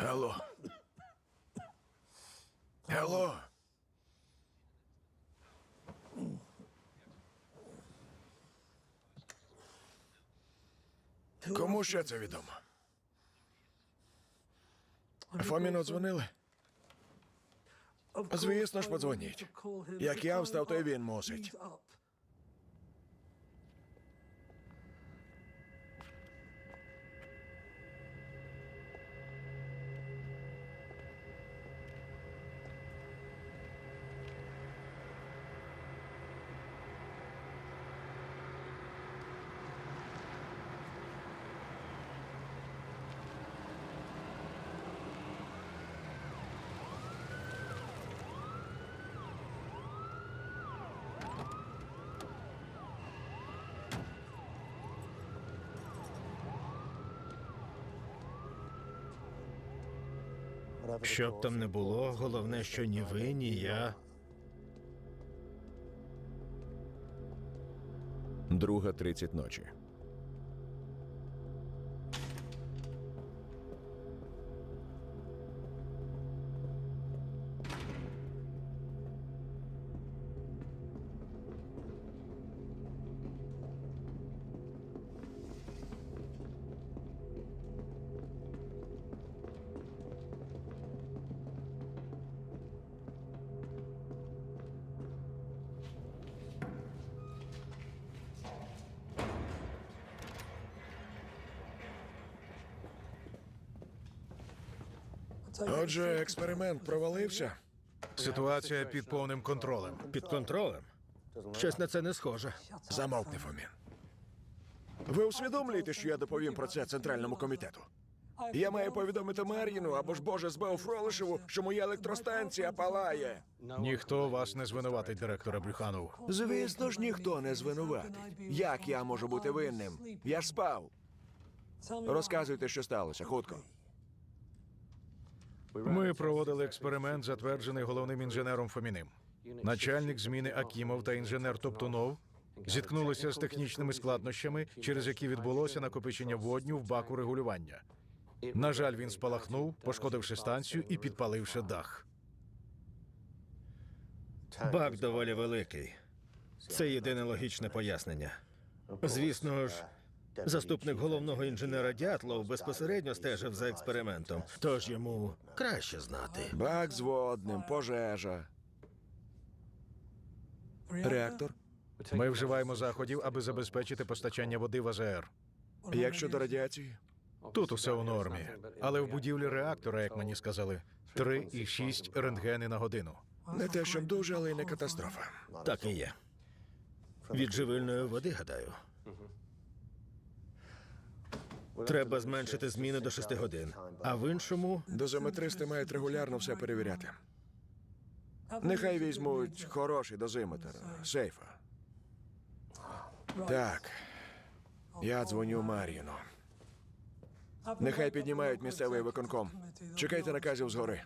Алло. Алло. Кому ще це відомо? Фоміну дзвонили? Звісно ж, подзвоніть. Як я встав, то й він мусить. Що б там не було, головне, що ні ви, ні я. Друга тридцять ночі. Отже, експеримент провалився. Ситуація під повним контролем. Під контролем. Щось на це не схоже. Замовкни, Фомін. Ви усвідомлюєте, що я доповім про це центральному комітету? Я маю повідомити Мар'їну або ж Боже Збеу Фролишеву, що моя електростанція палає. Ніхто вас не звинуватить, директора Брюханов. Звісно ж, ніхто не звинуватить. Як я можу бути винним? Я ж спав. Розказуйте, що сталося, хутко. Ми проводили експеримент, затверджений головним інженером Фоміним. Начальник зміни Акімов та інженер Топтунов зіткнулися з технічними складнощами, через які відбулося накопичення водню в баку регулювання. На жаль, він спалахнув, пошкодивши станцію і підпаливши дах. Бак доволі великий. Це єдине логічне пояснення. Звісно ж, заступник головного інженера Дятлов безпосередньо стежив за експериментом, тож йому краще знати. Бак з водним, пожежа. Реактор. Ми вживаємо заходів, аби забезпечити постачання води в АЗР. Як щодо радіації? Тут усе у нормі, але в будівлі реактора, як мені сказали, 3,6 рентгени на годину. Не те, щоб дуже, але й не катастрофа. Так і є. Від живильної води, гадаю. Треба зменшити зміни до 6 годин, а в іншому Дозиметристи мають регулярно все перевіряти. Нехай візьмуть хороший дозиметр сейфа. Так. Я дзвоню Мар'їну. Нехай піднімають місцевий виконком. Чекайте наказів згори.